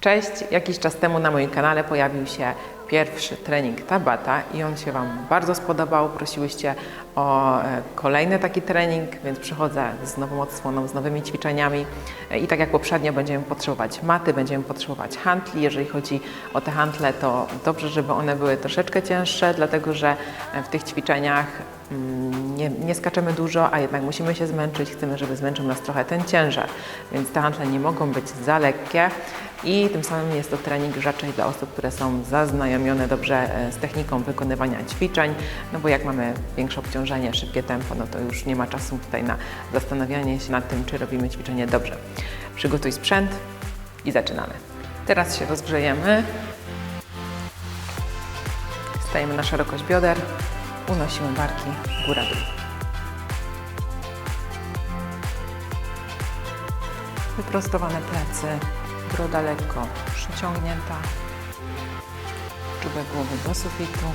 Cześć! Jakiś czas temu na moim kanale pojawił się pierwszy trening Tabata i on się Wam bardzo spodobał. Prosiłyście o e, kolejny taki trening, więc przychodzę z nową odsłoną, z nowymi ćwiczeniami. E, I tak jak poprzednio będziemy potrzebować maty, będziemy potrzebować hantli. Jeżeli chodzi o te hantle, to dobrze, żeby one były troszeczkę cięższe, dlatego że e, w tych ćwiczeniach mm, nie, nie skaczemy dużo, a jednak musimy się zmęczyć. Chcemy, żeby zmęczył nas trochę ten ciężar, więc te hantle nie mogą być za lekkie i tym samym jest to trening raczej dla osób, które są zaznajomione dobrze e, z techniką wykonywania ćwiczeń, no bo jak mamy większe obciążenie, szybkie tempo, no to już nie ma czasu tutaj na zastanawianie się nad tym, czy robimy ćwiczenie dobrze. Przygotuj sprzęt i zaczynamy. Teraz się rozgrzejemy. Stajemy na szerokość bioder, unosimy barki góra-dół. Wyprostowane plecy, broda lekko przyciągnięta, czubek głowy do sufitu.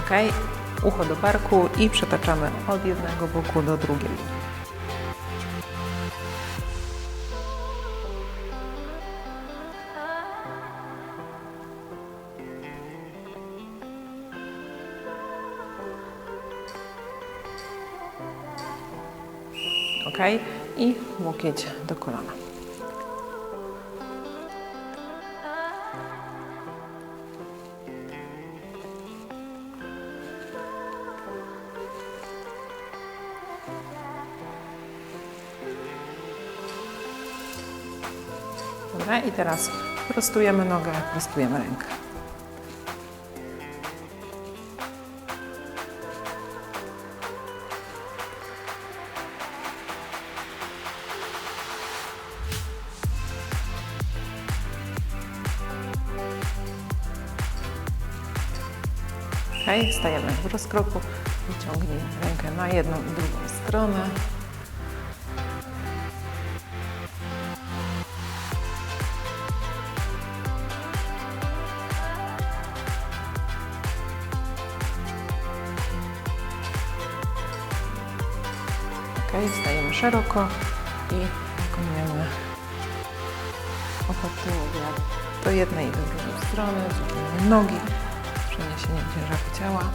Ok, ucho do barku i przetaczamy od jednego boku do drugiego. I łokieć do kolana. Dobra, i teraz prostujemy nogę, prostujemy rękę. Stajemy w rozkroku, wyciągnij rękę na jedną i drugą stronę. Ok, stajemy szeroko i wykonujemy opad do jednej i do drugiej strony, zgięcie nogi, ciężaru ciała.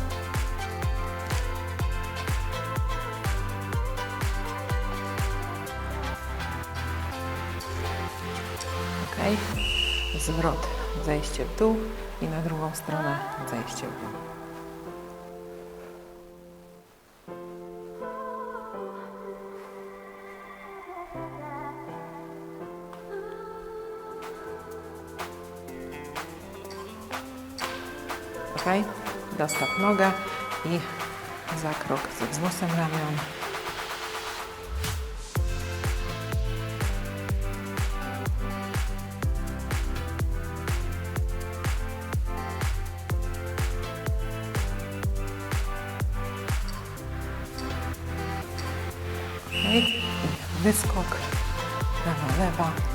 Ok, zwrot, zejście w dół i na drugą stronę zejście w dół. Dostaw nogę i za krok ze wznosem ramion. I wyskok, prawa, lewa.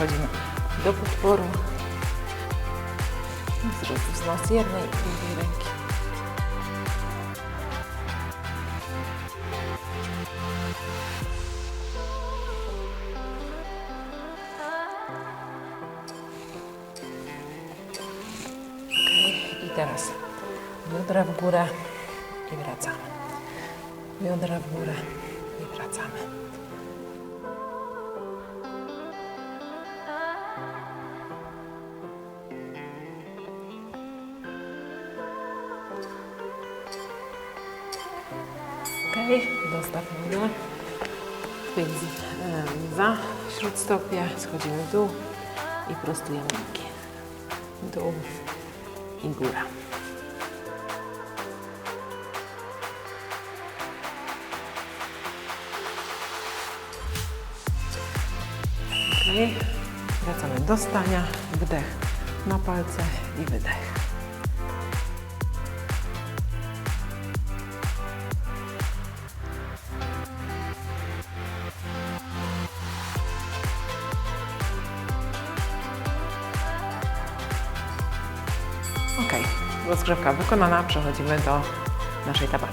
I schodzimy do podporu. Zrób wznos jednej i drugiej ręki. I teraz biodra w górę i wracamy. Biodra w górę i wracamy. Śródstopie schodzimy w dół i prostujemy nogi. Dół i góra. Ok, wracamy do stania. Wdech na palce i wydech. Wykonana, przechodzimy do naszej tabaty.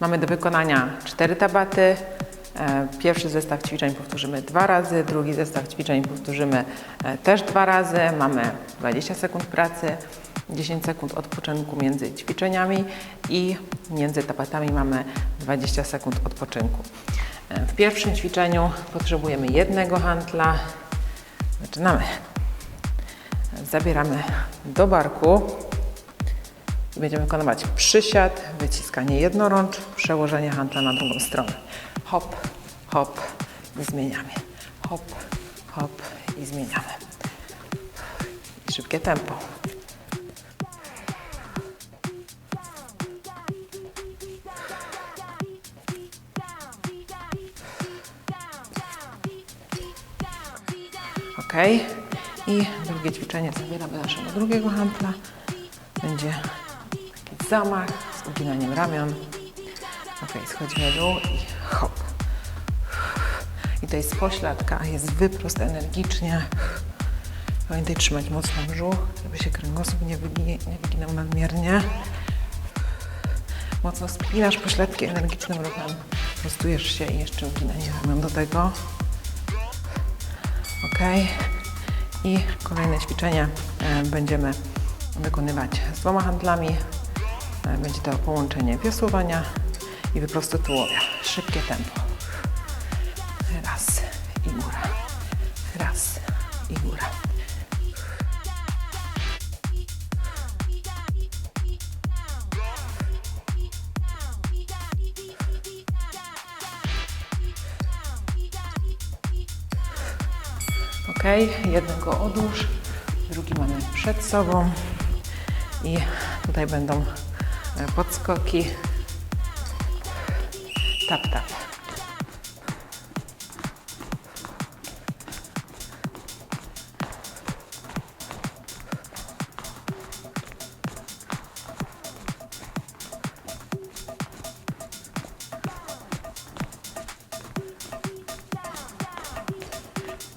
Mamy do wykonania cztery tabaty. E, Pierwszy zestaw ćwiczeń powtórzymy dwa razy, drugi zestaw ćwiczeń powtórzymy e, też dwa razy. Mamy 20 sekund pracy, 10 sekund odpoczynku między ćwiczeniami i między tabatami mamy 20 sekund odpoczynku. E, W pierwszym ćwiczeniu potrzebujemy jednego hantla. Zaczynamy. Zabieramy do barku. Będziemy wykonywać przysiad, wyciskanie jednorącz, przełożenie hantla na drugą stronę. Hop, hop i zmieniamy. Hop, hop i zmieniamy. I szybkie tempo. Ok. I drugie ćwiczenie zabieramy naszego drugiego hantla. Będzie zamach z uginaniem ramion. Ok, schodzimy dół i hop. I to jest pośladka, jest wyprost energicznie. Pamiętaj trzymać mocno brzuch, żeby się kręgosłup nie, wygi- nie wyginał nadmiernie. Mocno spinasz pośladki energicznym ruchem. Prostujesz się i jeszcze uginanie ramion do tego. Ok. I kolejne ćwiczenie e, będziemy wykonywać z dwoma handlami. E, Będzie to połączenie wiosłowania i wyprostu tułowia. Szybkie tempo. Raz i góra. Raz i góra. Ok, jednego odłóż, drugi mamy przed sobą i tutaj będą podskoki. Tap, tap.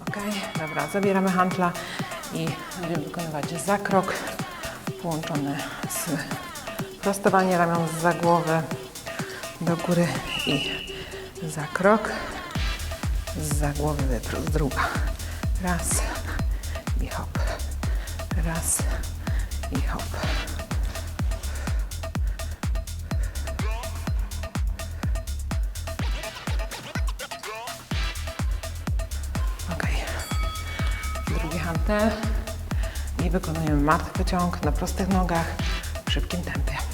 Ok, dobra, zabieramy hantla i będziemy wykonywać zakrok połączony z prostowanie ramion za głowę do góry i zakrok za głowy wyprost, druga. Raz i hop. Raz i hop. Ok. Drugi hantel. I wykonujemy martwy ciąg na prostych nogach w szybkim tempie.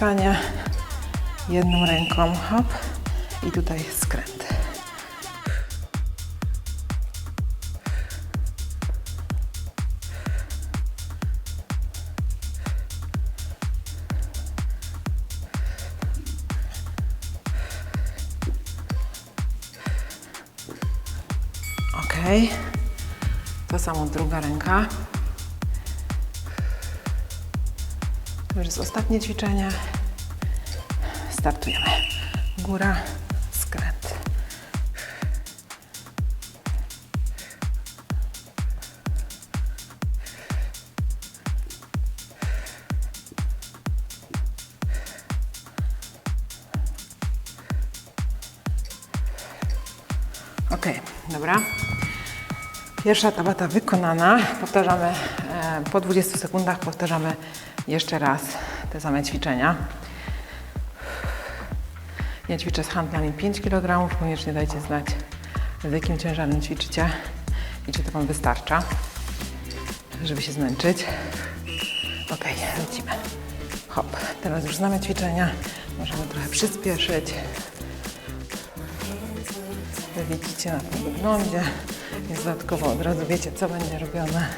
Będzie wyciskanie jedną ręką. Hop. I tutaj skręt. Ok. To samo druga ręka. To już jest ostatnie ćwiczenie. Startujemy. Góra, Pierwsza tabata wykonana. Powtarzamy e, po 20 sekundach, powtarzamy jeszcze raz te same ćwiczenia. Ja ćwiczę z handlami 5 kg. Koniecznie dajcie znać, z jakim ciężarem ćwiczycie i czy to Wam wystarcza, żeby się zmęczyć. Ok, lecimy. Hop, teraz już znamy ćwiczenia. Możemy trochę przyspieszyć. Widzicie na tym wyglądzie. Jest dodatkowo od razu wiecie, co będzie robione.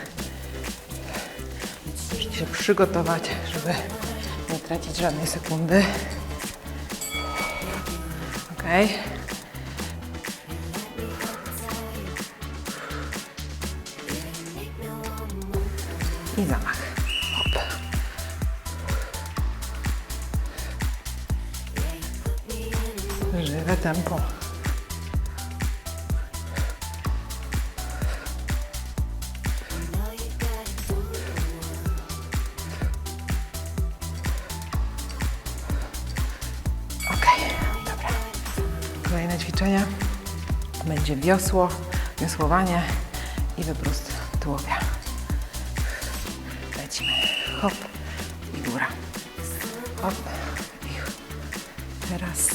się przygotować, żeby nie tracić żadnej sekundy. Okej. I zamach. Hop. Żywe tempo. Będzie wiosło, wiosłowanie i wyprost tułowia. Lecimy. Hop i góra. Hop i raz.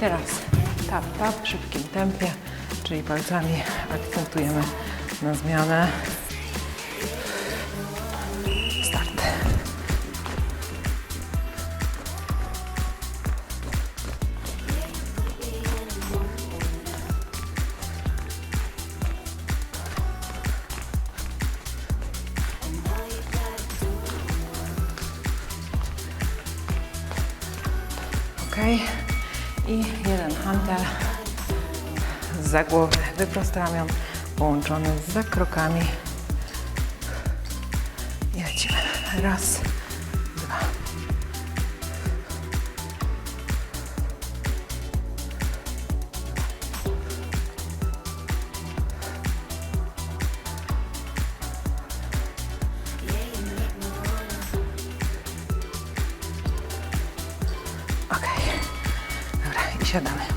Teraz tap, tap w szybkim tempie, czyli palcami akcentujemy na zmianę. Za głowę, wyprost ramion, połączony z zakrokami. Lecimy. Raz, dwa. Ok. Dobra, i siadamy.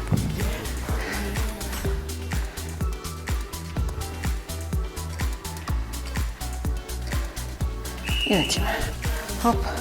I lecimy. Hop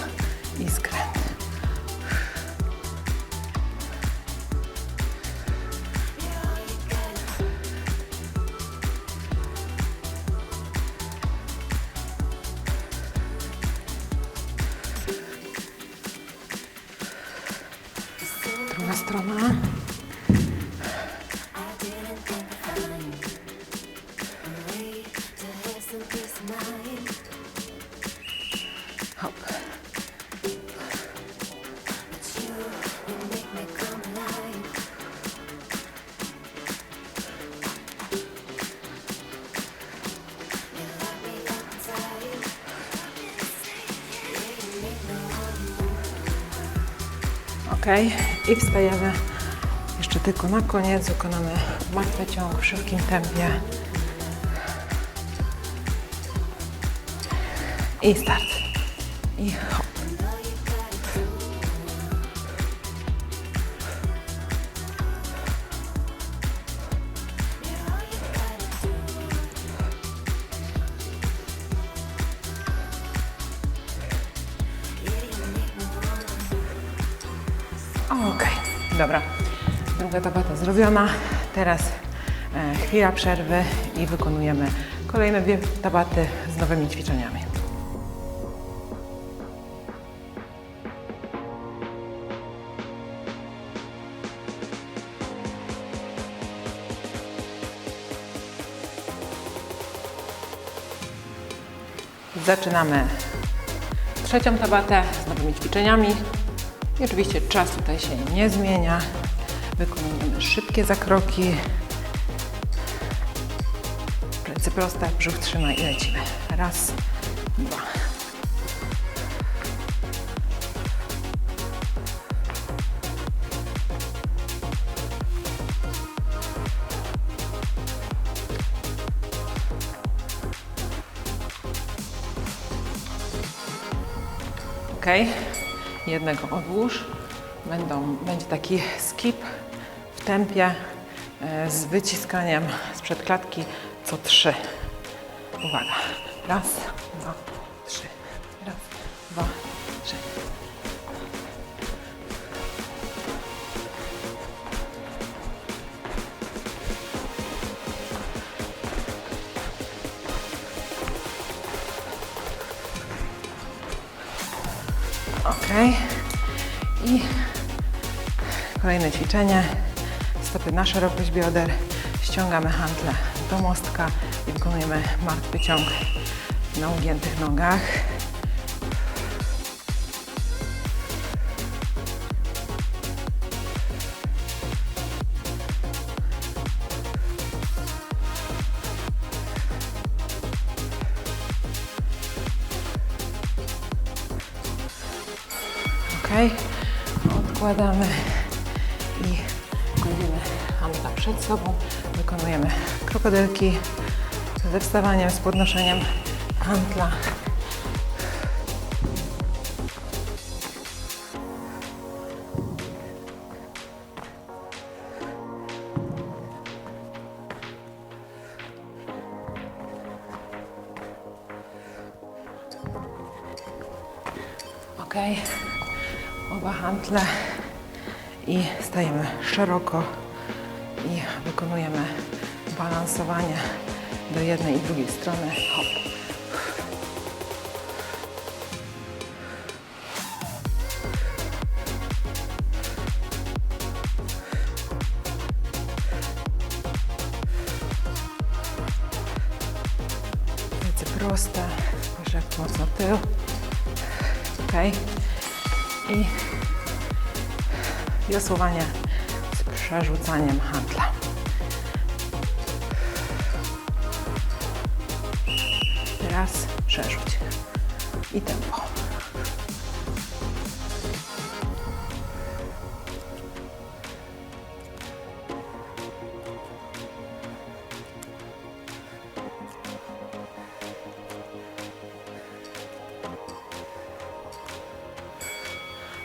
i wstajemy. Jeszcze tylko na koniec wykonamy martwy ciąg w szybkim tempie. I start. I hop. Okej, dobra. Druga tabata zrobiona. Teraz e, chwila przerwy i wykonujemy kolejne dwie tabaty z nowymi ćwiczeniami. Zaczynamy trzecią tabatę z nowymi ćwiczeniami. I oczywiście czas tutaj się nie zmienia. Wykonujemy szybkie zakroki. Plecy proste, brzuch trzyma i lecimy. Raz, dwa. Ok, jednego odłóż. Będą, będzie taki skip w tempie e, z wyciskaniem sprzed klatki co trzy. Uwaga. Raz, kolejne ćwiczenie. Stopy na szerokość bioder. Ściągamy hantle do mostka i wykonujemy martwy ciąg na ugiętych nogach. Ok, odkładamy sobą. Wykonujemy krokodylki ze wstawaniem, z podnoszeniem handla. Ok, oba hantle i stajemy szeroko wykonujemy balansowanie do jednej i drugiej strony. Hop. Proste, jak mocno tył. Ok. I wiosłowanie z przerzucaniem handla. Przerzuć. I tempo.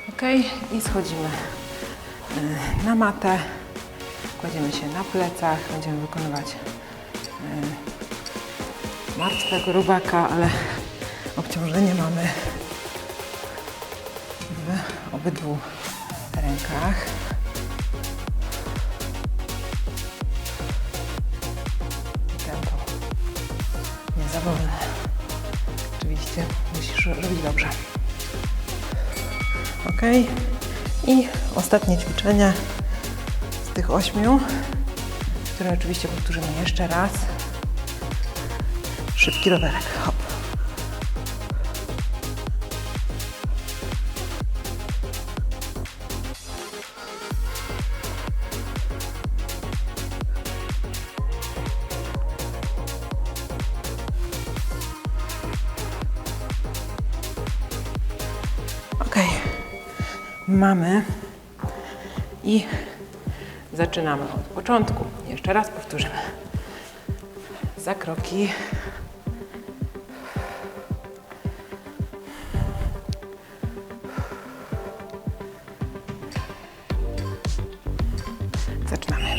Ok, i schodzimy y, na matę. Kładziemy się na plecach, będziemy wykonywać y, martwego rubaka, ale obciążenie mamy w obydwu rękach. Tempo nie za wolne. Oczywiście musisz robić dobrze. Ok. I ostatnie ćwiczenie z tych ośmiu, które oczywiście powtórzymy jeszcze raz. Szybki rowerek. Hop. Ok. Mamy i zaczynamy od początku. Jeszcze raz powtórzymy. Za kroki. Zaczynamy.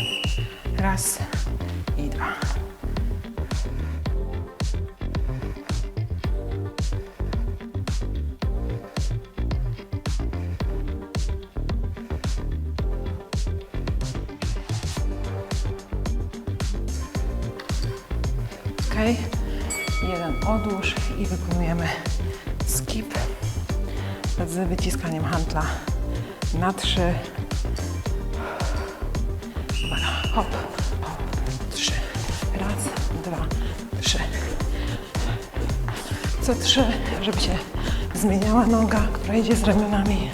Raz i dwa. Ok. Jeden odłóż i wykonujemy skip z wyciskaniem hantla na trzy. Hop, hop, trzy. Raz, dwa, trzy. Co trzy, żeby się zmieniała noga, która idzie z ramionami.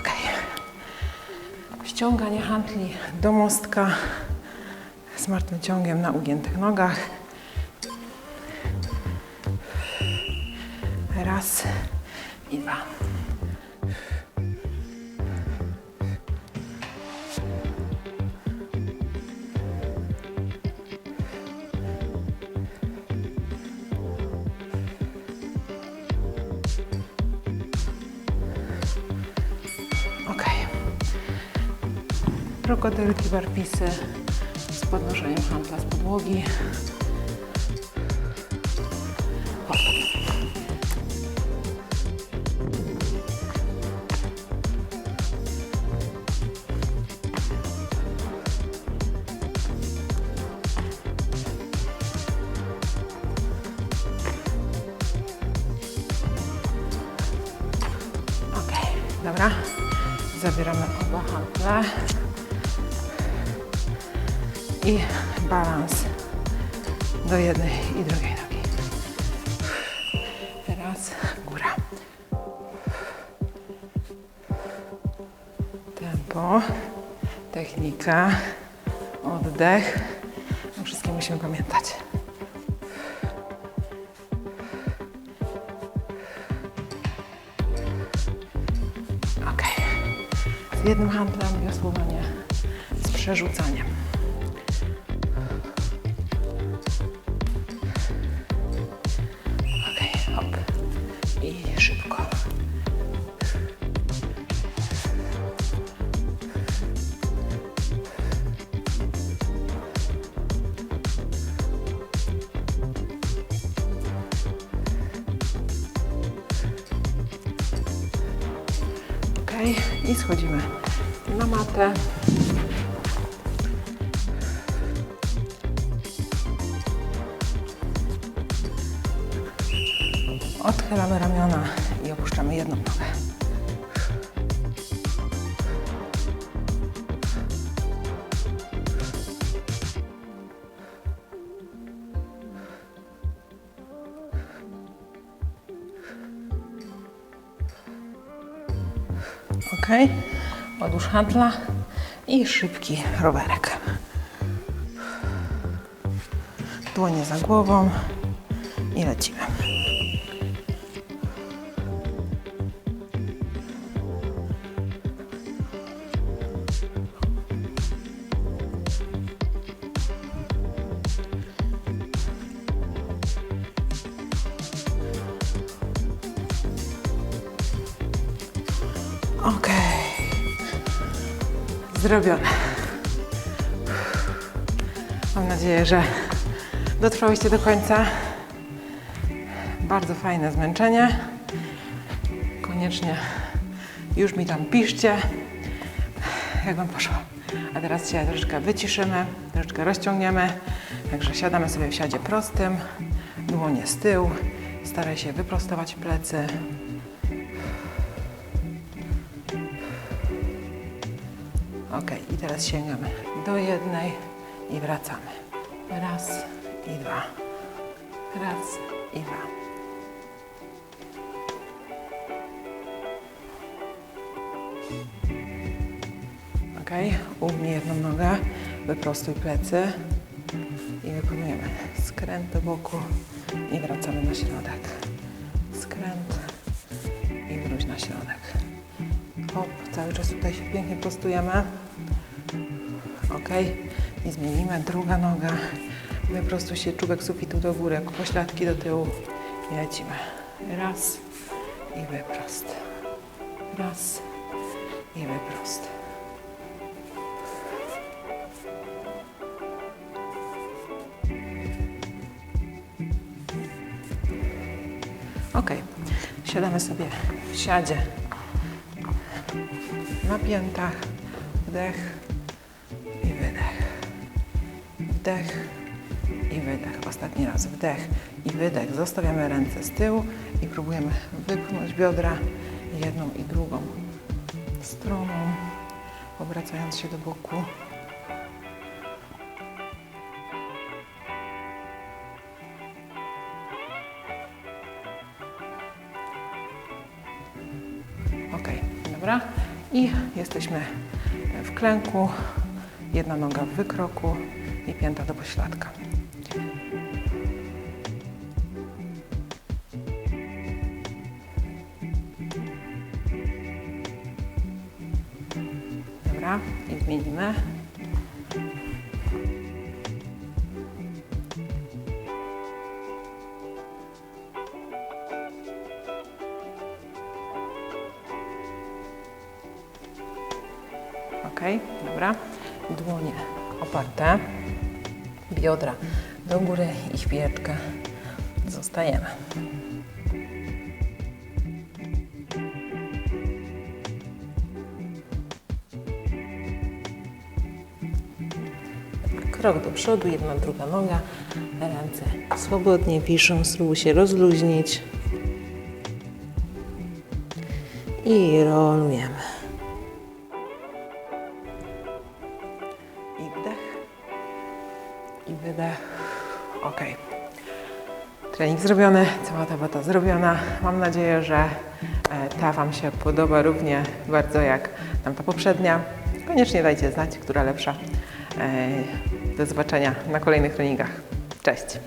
Ok. Ściąganie hantli do mostka z martwym ciągiem na ugiętych nogach. Raz i dwa. Ok. Krokodylki, barpisy z podnoszeniem hantla z podłogi. Dobra. Zabieramy oba handle. I balans do jednej i drugiej nogi. Raz, góra. Tempo, technika, oddech. Przerzucaniem. Ok, odłóż handla i szybki rowerek. Dłonie za głową i lecimy. Zrobione. Mam nadzieję, że dotrwałyście do końca. Bardzo fajne zmęczenie. Koniecznie już mi tam piszcie, jak Wam poszło. A teraz się troszeczkę wyciszymy, troszeczkę rozciągniemy. Także siadamy sobie w siadzie prostym, dłonie z tyłu. Staraj się wyprostować plecy. Ok, i teraz sięgamy do jednej i wracamy. Raz i dwa. Raz i dwa. Ok, ugnij jedną nogę, wyprostuj plecy i wykonujemy skręt do boku i wracamy na środek. Skręt i wróć na środek. Hop, cały czas tutaj się pięknie prostujemy. Ok, i zmienimy. Druga noga. Wyprostuj się czubek sufitu do góry, pośladki do tyłu. I lecimy. Raz i wyprost. Raz i wyprost. Ok, siadamy sobie w siadzie na piętach. Wdech i wydech. Wdech i wydech. Ostatni raz wdech i wydech. Zostawiamy ręce z tyłu i próbujemy wypchnąć biodra jedną i drugą stroną, obracając się do boku. I jesteśmy w klęku, jedna noga w wykroku i pięta do pośladka. Biodra do góry i chwileczkę zostajemy. Krok do przodu, jedna, druga noga, ręce swobodnie wiszą, spróbuj się rozluźnić. I rolujemy. Trening zrobiony, cała ta bata zrobiona. Mam nadzieję, że e, ta Wam się podoba równie bardzo jak nam ta poprzednia. Koniecznie dajcie znać, która lepsza. E, Do zobaczenia na kolejnych treningach. Cześć!